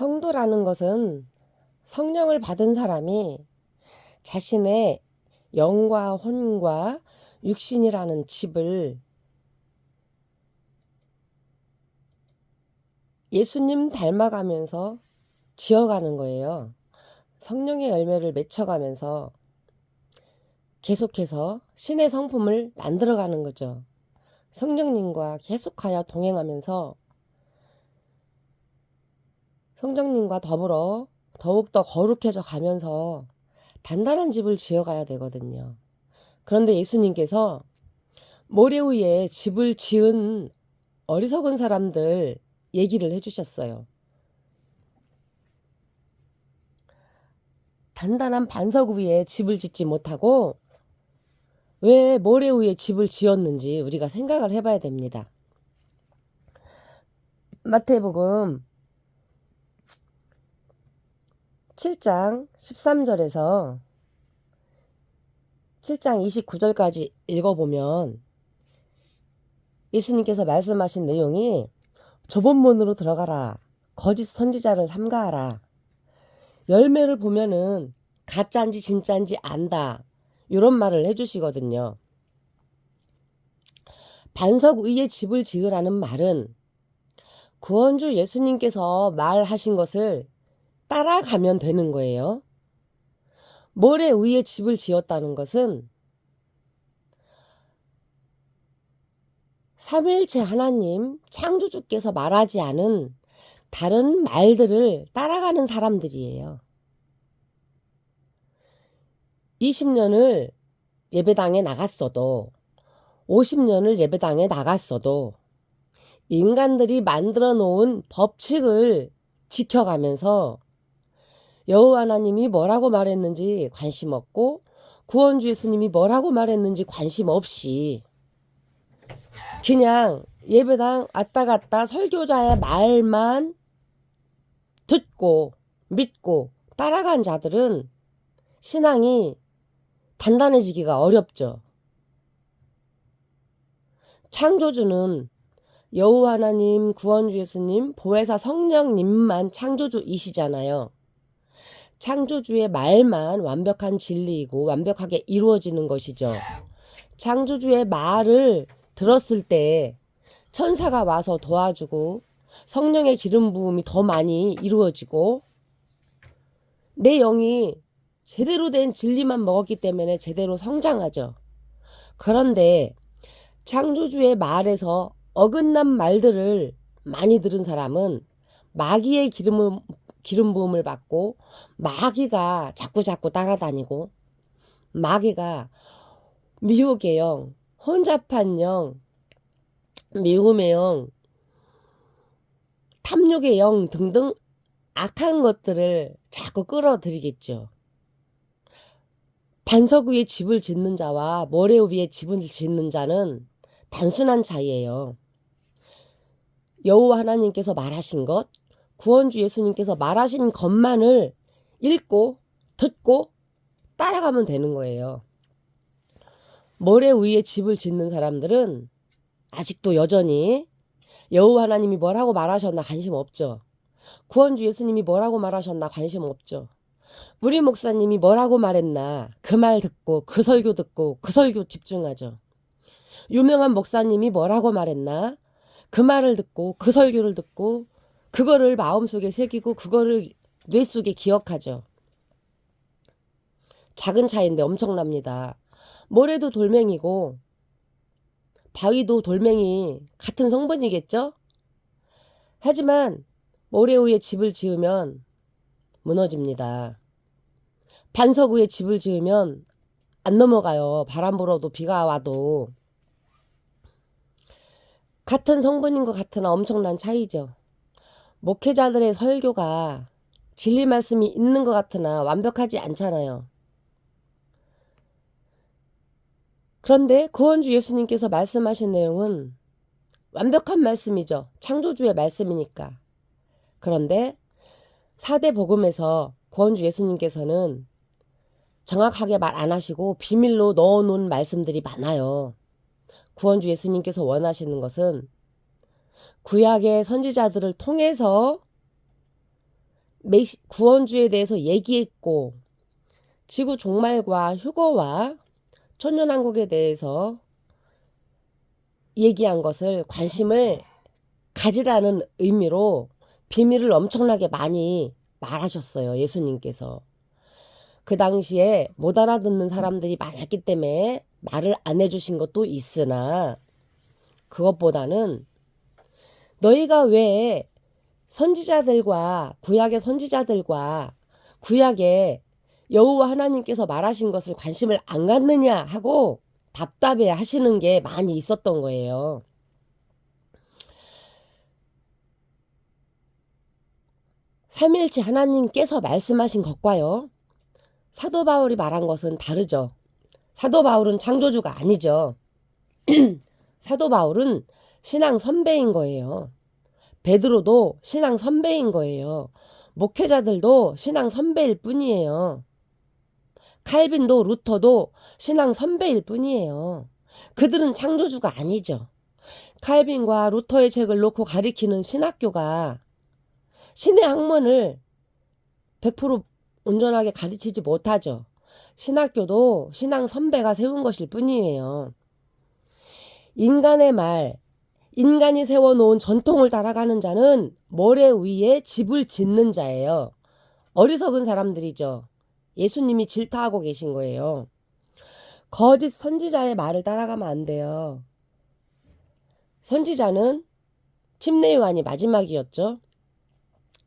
성도라는 것은 성령을 받은 사람이 자신의 영과 혼과 육신이라는 집을 예수님 닮아가면서 지어가는 거예요. 성령의 열매를 맺혀가면서 계속해서 신의 성품을 만들어가는 거죠. 성령님과 계속하여 동행하면서 성령님과 더불어 더욱더 거룩해져 가면서 단단한 집을 지어가야 되거든요. 그런데 예수님께서 모래 위에 집을 지은 어리석은 사람들 얘기를 해주셨어요. 단단한 반석 위에 집을 짓지 못하고 왜 모래 위에 집을 지었는지 우리가 생각을 해봐야 됩니다. 마태복음 7장 13절에서 7장 29절까지 읽어보면 예수님께서 말씀하신 내용이 좁은 문으로 들어가라. 거짓 선지자를 삼가하라. 열매를 보면은 가짜인지 진짜인지 안다. 이런 말을 해주시거든요. 반석 위에 집을 지으라는 말은 구원주 예수님께서 말하신 것을 따라가면 되는 거예요. 모래 위에 집을 지었다는 것은 삼일체 하나님 창조주께서 말하지 않은 다른 말들을 따라가는 사람들이에요. 20년을 예배당에 나갔어도 50년을 예배당에 나갔어도 인간들이 만들어 놓은 법칙을 지켜가면서 여호와 하나님이 뭐라고 말했는지 관심 없고 구원주 예수님이 뭐라고 말했는지 관심 없이 그냥 예배당 왔다 갔다 설교자의 말만 듣고 믿고 따라간 자들은 신앙이 단단해지기가 어렵죠. 창조주는 여호와 하나님, 구원주 예수님, 보혜사 성령님만 창조주이시잖아요. 창조주의 말만 완벽한 진리이고 완벽하게 이루어지는 것이죠. 창조주의 말을 들었을 때 천사가 와서 도와주고 성령의 기름 부음이 더 많이 이루어지고 내 영이 제대로 된 진리만 먹었기 때문에 제대로 성장하죠. 그런데 창조주의 말에서 어긋난 말들을 많이 들은 사람은 마귀의 기름을 기름 부음을 받고 마귀가 자꾸 자꾸 따라다니고 마귀가 미혹의 영, 혼잡한 영, 미움의 영, 탐욕의 영 등등 악한 것들을 자꾸 끌어들이겠죠. 반석 위에 집을 짓는 자와 모래 위에 집을 짓는 자는 단순한 차이예요. 여호와 하나님께서 말하신 것, 구원주 예수님께서 말하신 것만을 읽고 듣고 따라가면 되는 거예요. 모래 위에 집을 짓는 사람들은 아직도 여전히 여호와 하나님이 뭐라고 말하셨나 관심 없죠. 구원주 예수님이 뭐라고 말하셨나 관심 없죠. 우리 목사님이 뭐라고 말했나 그 말 듣고 그 설교 듣고 그 설교 집중하죠. 유명한 목사님이 뭐라고 말했나 그 말을 듣고 그 설교를 듣고 그거를 마음속에 새기고 그거를 뇌 속에 기억하죠. 작은 차이인데 엄청납니다. 모래도 돌멩이고 바위도 돌멩이 같은 성분이겠죠? 하지만 모래 위에 집을 지으면 무너집니다. 반석 위에 집을 지으면 안 넘어가요. 바람 불어도 비가 와도. 같은 성분인 것 같으나 엄청난 차이죠. 목회자들의 설교가 진리 말씀이 있는 것 같으나 완벽하지 않잖아요. 그런데 구원주 예수님께서 말씀하신 내용은 완벽한 말씀이죠. 창조주의 말씀이니까. 그런데 사대 복음에서 구원주 예수님께서는 정확하게 말 안 하시고 비밀로 넣어 놓은 말씀들이 많아요. 구원주 예수님께서 원하시는 것은 구약의 선지자들을 통해서 구원주에 대해서 얘기했고 지구 종말과 휴거와 천년왕국에 대해서 얘기한 것을 관심을 가지라는 의미로 비밀을 엄청나게 많이 말하셨어요. 예수님께서. 그 당시에 못 알아듣는 사람들이 많았기 때문에 말을 안 해주신 것도 있으나 그것보다는 너희가 왜 선지자들과 구약의 선지자들과 구약의 여호와 하나님께서 말하신 것을 관심을 안 갖느냐 하고 답답해 하시는 게 많이 있었던 거예요. 삼일체 하나님께서 말씀하신 것과요. 사도 바울이 말한 것은 다르죠. 사도 바울은 창조주가 아니죠. 사도 바울은 신앙 선배인 거예요. 베드로도 신앙 선배인 거예요. 목회자들도 신앙 선배일 뿐이에요. 칼빈도 루터도 신앙 선배일 뿐이에요. 그들은 창조주가 아니죠. 칼빈과 루터의 책을 놓고 가리키는 신학교가 신의 학문을 100% 온전하게 가르치지 못하죠. 신학교도 신앙 선배가 세운 것일 뿐이에요. 인간의 말, 인간이 세워놓은 전통을 따라가는 자는 모래 위에 집을 짓는 자예요. 어리석은 사람들이죠. 예수님이 질타하고 계신 거예요. 거짓 선지자의 말을 따라가면 안 돼요. 선지자는 침례 요한이 마지막이었죠.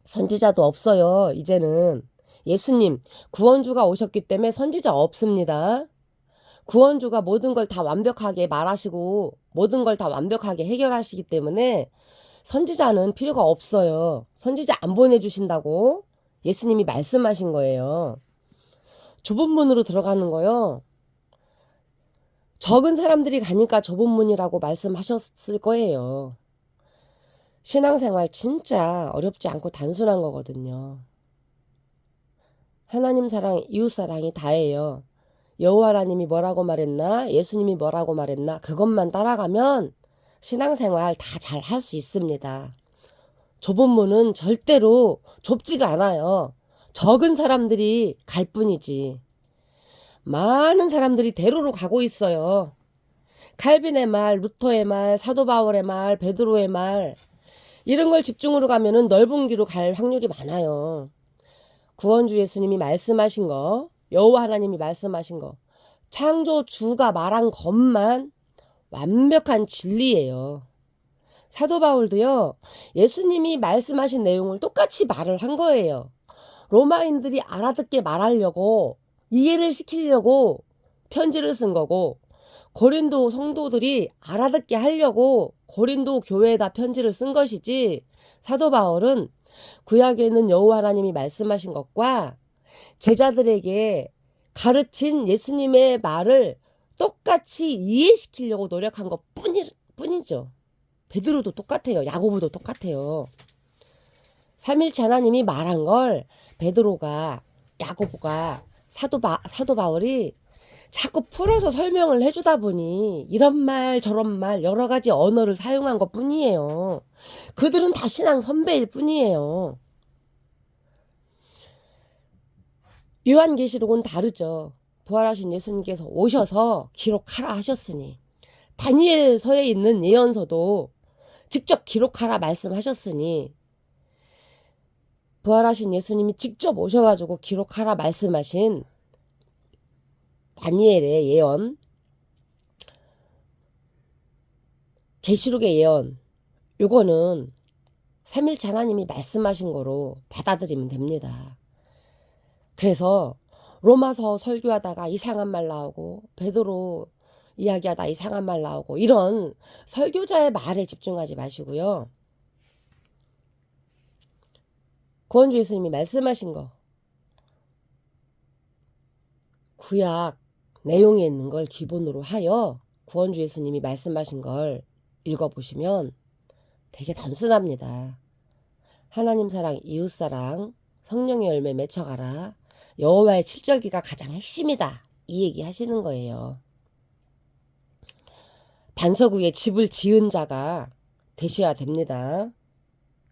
선지자도 없어요. 이제는 예수님 구원주가 오셨기 때문에 선지자 없습니다. 구원주가 모든 걸 다 완벽하게 말하시고 모든 걸 다 완벽하게 해결하시기 때문에 선지자는 필요가 없어요. 선지자 안 보내주신다고 예수님이 말씀하신 거예요. 좁은 문으로 들어가는 거요. 적은 사람들이 가니까 좁은 문이라고 말씀하셨을 거예요. 신앙생활 진짜 어렵지 않고 단순한 거거든요. 하나님 사랑, 이웃 사랑이 다예요. 여호와 하나님이 뭐라고 말했나, 예수님이 뭐라고 말했나, 그것만 따라가면 신앙생활 다 잘 할 수 있습니다. 좁은 문은 절대로 좁지가 않아요. 적은 사람들이 갈 뿐이지. 많은 사람들이 대로로 가고 있어요. 칼빈의 말, 루터의 말, 사도 바울의 말, 베드로의 말, 이런 걸 집중으로 가면은 넓은 길로 갈 확률이 많아요. 구원주 예수님이 말씀하신 거, 여호와 하나님이 말씀하신 거, 창조주가 말한 것만 완벽한 진리예요. 사도 바울도요, 예수님이 말씀하신 내용을 똑같이 말을 한 거예요. 로마인들이 알아듣게 말하려고 이해를 시키려고 편지를 쓴 거고 고린도 성도들이 알아듣게 하려고 고린도 교회에다 편지를 쓴 것이지 사도 바울은 구약에 있는 여호와 하나님이 말씀하신 것과 제자들에게 가르친 예수님의 말을 똑같이 이해시키려고 노력한 것 뿐이, 뿐이죠. 베드로도 똑같아요. 야고보도 똑같아요. 삼일체 하나님이 말한 걸 베드로가 야고보가 사도 바, 사도 바울이 자꾸 풀어서 설명을 해주다 보니 이런 말 저런 말 여러 가지 언어를 사용한 것 뿐이에요. 그들은 다 신앙 선배일 뿐이에요. 요한계시록은 다르죠. 부활하신 예수님께서 오셔서 기록하라 하셨으니 다니엘서에 있는 예언서도 직접 기록하라 말씀하셨으니 부활하신 예수님이 직접 오셔가지고 기록하라 말씀하신 다니엘의 예언, 계시록의 예언, 요거는 삼일체 하나님이 말씀하신 거로 받아들이면 됩니다. 그래서 로마서 설교하다가 이상한 말 나오고 베드로 이야기하다 이상한 말 나오고 이런 설교자의 말에 집중하지 마시고요. 구원주 예수님이 말씀하신 거 구약 내용에 있는 걸 기본으로 하여 구원주 예수님이 말씀하신 걸 읽어보시면 되게 단순합니다. 하나님 사랑, 이웃 사랑, 성령의 열매 맺혀가라. 여호와의 칠절기가 가장 핵심이다. 이 얘기 하시는 거예요. 반석 위에 집을 지은 자가 되셔야 됩니다.